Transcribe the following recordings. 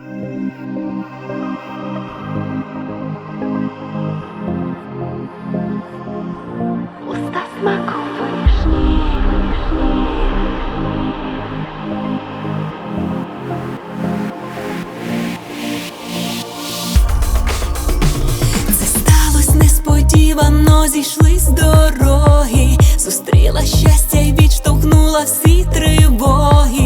Уста смаку вишні, Це несподівано, зійшли з дороги, зустріла щастя й відштовхнула всі тривоги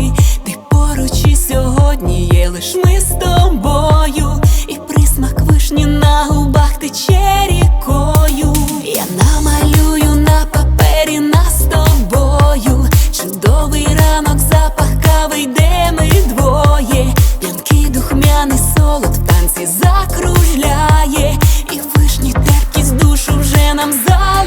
сьогодні є лиш ми з тобою, і присмак вишні на губах тече рікою. Я намалюю на папері нас з тобою. Чудовий ранок, запах кави де ми двоє. П'янкий духмяний солод в танці закружляє, і вишні терпкість душу вже нам залишає.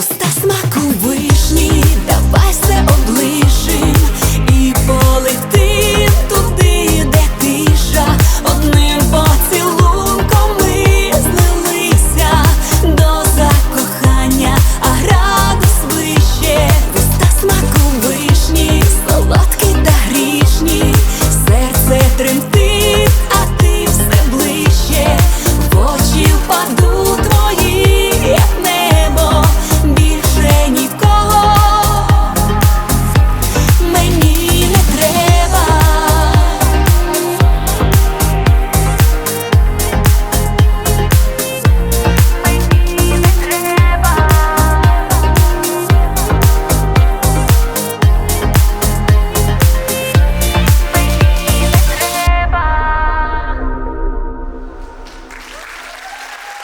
вуста смаку вишні, давай все оближи.